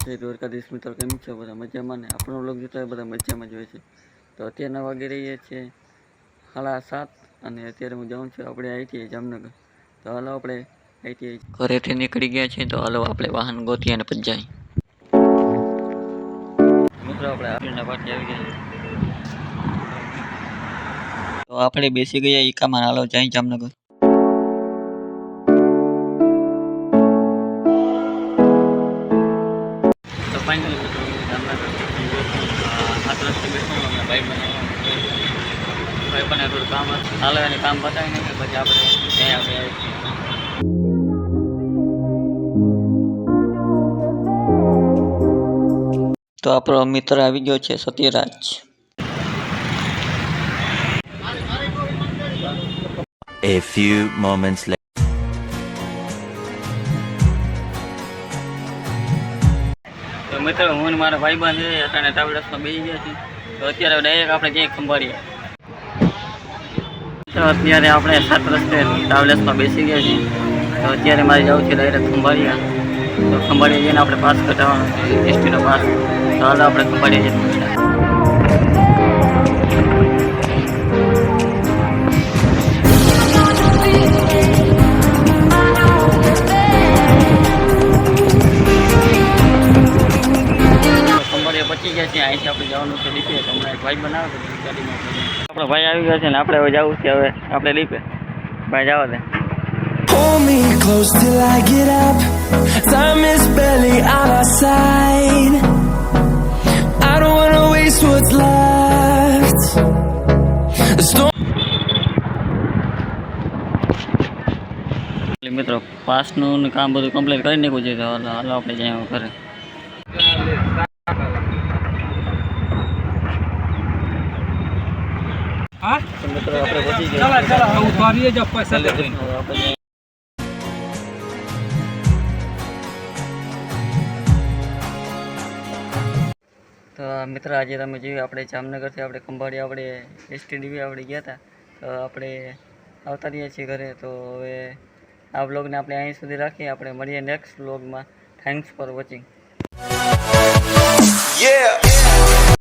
જય દ્વારકાધીશ મિત્રો કેમ છો બધા મજામાં ને આપણો લોક જોતા બધા મજામાં જ હોય છે. તો અત્યારના વાગી રહીએ છીએ સાડા સાત અને અત્યારે હું જાઉં છું આપણે આઈટીઆઈ જામનગર. તો હાલો આપણે આઈટીઆઈ ઘરેથી નીકળી ગયા છીએ તો હાલો આપણે વાહન ગોતી અને પજાય મિત્રો આપણે આગળના પાટી આવી ગયા તો આપણે બેસી ગયા ઈકામાં. હાલો જાય જામનગર. ફાઇનલ મિત્રો જામનગર હાથ રસ્તે બેસું અમે ભાઈ બનાવવા ભાઈ પણ થોડું કામ હતું. હાલો કામ બતાવી નાખે પછી આપણે ત્યાં આપણે આવીએ તો આપણો મિત્ર આવી ગયો છે સત્યરાજ. A few moments later. મિત્રો, હું મારા ભાઈબંધ છે, અટાણે ટ્રાવેલર્સમાં બેસી ગયા છીએ તો અત્યારે ડાયરેક્ટ આપણે ક્યાંય ખંભાળીએ. અત્યારે આપણે સાત રસ્તે ટ્રાવેલર્સમાં બેસી ગયા છીએ. તો અત્યારે મારે જવું છે ડાયરેક્ટ ખંભાળિયા તો ખંભાળિયા જઈને આપણે પાસ કઢાવવાનો છે, એસટીનો પાસ. તો હાલ આપણે ખંભાળિયા જઈએ. ખંભાળિયા પચી ગયા છે અહીંથી આપણે જવાનું છે લીપે તો હમણાં એક ભાઈ બનાવે છે ગાડીમાં આપણો ભાઈ આવી ગયા છે ને આપણે હવે જવું છે હવે આપણે લીપે ભાઈ જવા દે Hold me close till I get up. Time is barely on our side. I don't wanna waste what's left. The storm. એટલે મિત્રો પાસનું ને કામ બધું કમ્પ્લીટ કરી નાખ્યું છે તો હાલો હાલો આપણે જઈએ ઘરે તો મિત્રો આપણે પહોંચી ગયા છીએ. હવે આપણે જઈએ. તો મિત્ર આજે તમે જોયું આપણે જામનગરથી આપણે ખંભાળી આપણે એસટીડીવી આપણે ગયા હતા તો આપણે આવતા રહીએ છીએ ઘરે તો હવે આ બ્લોગને આપણે અહીં સુધી રાખીએ આપણે મળીએ નેક્સ્ટ બ્લોગમાં થેન્ક્સ ફોર વોચિંગ Yeah.